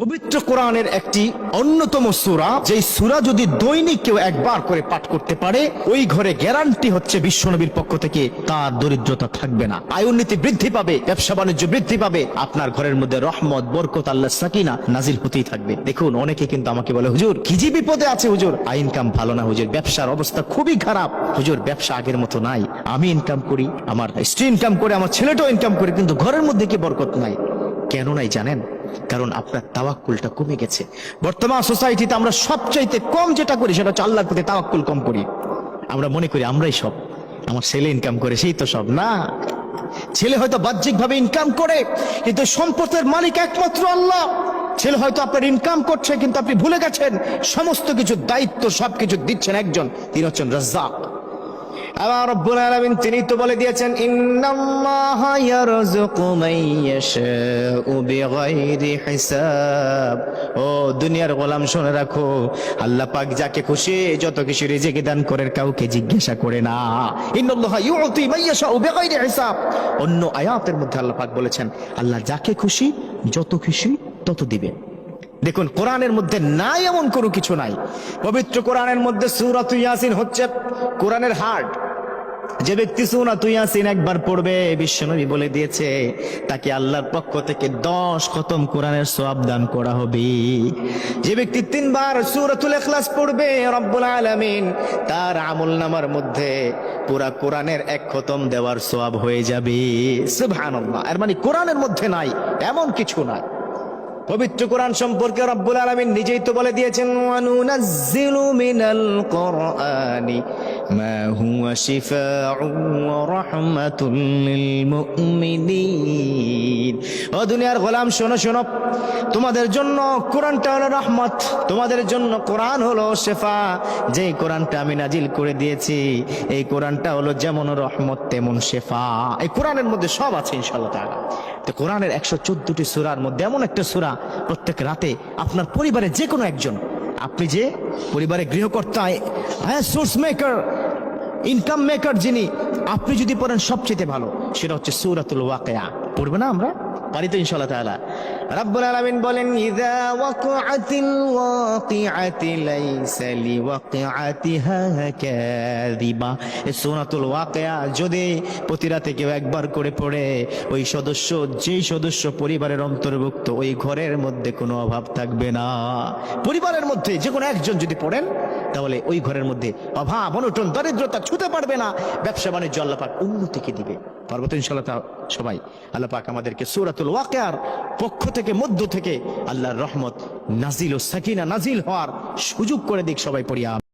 পবিত্র কোরআনের একটি অন্যতম সুরা, যেই সূরা যদি দৈনিক কেউ একবার করে পাঠ করতে পারে, ওই ঘরে গ্যারান্টি হচ্ছে বিশ্বনবীর পক্ষ থেকে তার দরিদ্রতা থাকবে না। আয় বৃদ্ধি পাবে, ব্যবসা বাণিজ্য বৃদ্ধি পাবে, আপনার ঘরের মধ্যে রহমত, বরকত আল্লাহ সাকিনা নাজিল হতেই থাকবে। দেখুন, অনেকে কিন্তু আমাকে বলে, হুজুর, কি যে বিপদে আছে, হুজুর? আই ইনকাম ভালো না, হুজুর, ব্যবসার অবস্থা খুবই খারাপ। হুজুর, ব্যবসা আগের মতো নাই। আমি ইনকাম করি, আমার স্ত্রী ইনকাম করে, আমার ছেলেটাও ইনকাম করে, কিন্তু ঘরের মধ্যে কি বরকত নাই? কেন নাই জানেন? কারণ আপনার তাওয়াক্কুলটা কমে গেছে। বর্তমান সোসাইটিতে আমরা সবচাইতে কম যেটা করি সেটা হচ্ছে আল্লাহর প্রতি তাওয়াক্কুল কম করি। আমরা মনে করি আমরাই সব। আমার ছেলে ইনকাম করে, সেই তো সব। না। ছেলে হয়তো বাহ্যিকভাবে ইনকাম করে, কিন্তু সম্পদের মালিক একমাত্র আল্লাহ। ছেলে হয়তো আপনার ইনকাম করছে, কিন্তু আপনি ভুলে গেছেন। সমস্ত কিছু দায়িত্ব সবকিছু দিচ্ছেন একজন। তিনি হচ্ছেন রাজ্জাক। তিনি তো বলে দিয়েছেন ও দুনিয়ার গোলাম শুনে রাখো, আল্লাহ পাক যাকে খুশি যত কিছু রিজিক দান করেন কাউকে জিজ্ঞাসা করে না। অন্য আয়াতের মধ্যে আল্লাহ পাক বলেছেন, আল্লাহ যাকে খুশি যত খুশি তত দিবেন দেখুন, কোরআনের মধ্যে নাই এমন কোনো কিছু নাই। পবিত্র কোরআনের মধ্যে সুরাত ইয়াসিন হচ্ছে কোরআনের হার্ট। যে ব্যক্তি সুরাত ইয়াসিন একবার পড়বে, বিশ্বনবী বলে দিয়েছে, তাকে আল্লাহর পক্ষ থেকে দশ খতম কোরআনের সওয়াব দান করা হবে। যে ব্যক্তি তিনবার সূরাতুল এখলাস পড়বে, রব্বুল আলামিন, তার আমল নামার মধ্যে পুরা কোরআনের এক খতম দেওয়ার সওয়াব হয়ে যাবে। সুবহানাল্লাহ। এর মানে কোরআনের মধ্যে নাই, এমন কিছু নাই। পবিত্র কোরআন সম্পর্কে রব্বুল আলমিন নিজেই তো বলে দিয়েছেন শিফাউন ওয়া রাহমাতুল লিল মুমিনিন ও দুনিয়ার গোলাম, শোনো শোনো। তোমাদের জন্য কোরআনটা হলো রহমত, তোমাদের জন্য কোরআন হলো শেফা। যেই কোরআনটা আমি নাজিল করে দিয়েছি, এই কোরআনটা হলো যেমন রহমত, তেমন শেফা। এই কোরআনের মধ্যে সব আছে ইনশাআল্লাহ তাআলা। তো কোরআনের একশো চোদ্দটি সুরার মধ্যে এমন একটা সুরা প্রত্যেক রাতে আপনার পরিবারের যে কোনো একজন আপনি যে পরিবারে গৃহকর্তা হ্যাঁ সোর্স মেকার ইনকাম মেকার যিনি, আপনি যদি পড়েন সবচেয়ে ভালো, সেটা হচ্ছে সৌরাতুল ওয়াকেয়া। পড়বে না আমরা? পারি তো তাহলে তাআলা। রাব্বুল আলামিন বলেন, ইযা ওয়াকাআতিল ওয়াকিআতি লাইসা লিওয়াকিআতিহা কাযিবা। সূরাতুল ওয়াকিয়া যদি প্রতি রাতে কেউ একবার করে পড়ে, ওই সদস্য, যেই সদস্য পরিবারের অন্তর্ভুক্ত, ওই ঘরের মধ্যে কোনো অভাব থাকবে না। পরিবারের মধ্যে যে কোনো একজন যদি পড়েন, তাহলে ওই ঘরের মধ্যে অভাব, অনটন, দারিদ্রতা ছুতে পারবে না। ব্যবসা বাণিজ্য আল্লাহ পাক উন্নতিকে দিবে। পার্বত ইনশাল্লাহ সবাই আল্লাহ পাক আমাদেরকে সূরাতুল ওয়াকিয়ার পক্ষ থেকে মধ্য থেকে আল্লাহর রহমত নাজিল ও সাকিনা নাজিল হওয়ার সুযোগ করে দিক সবাই পড়িয়া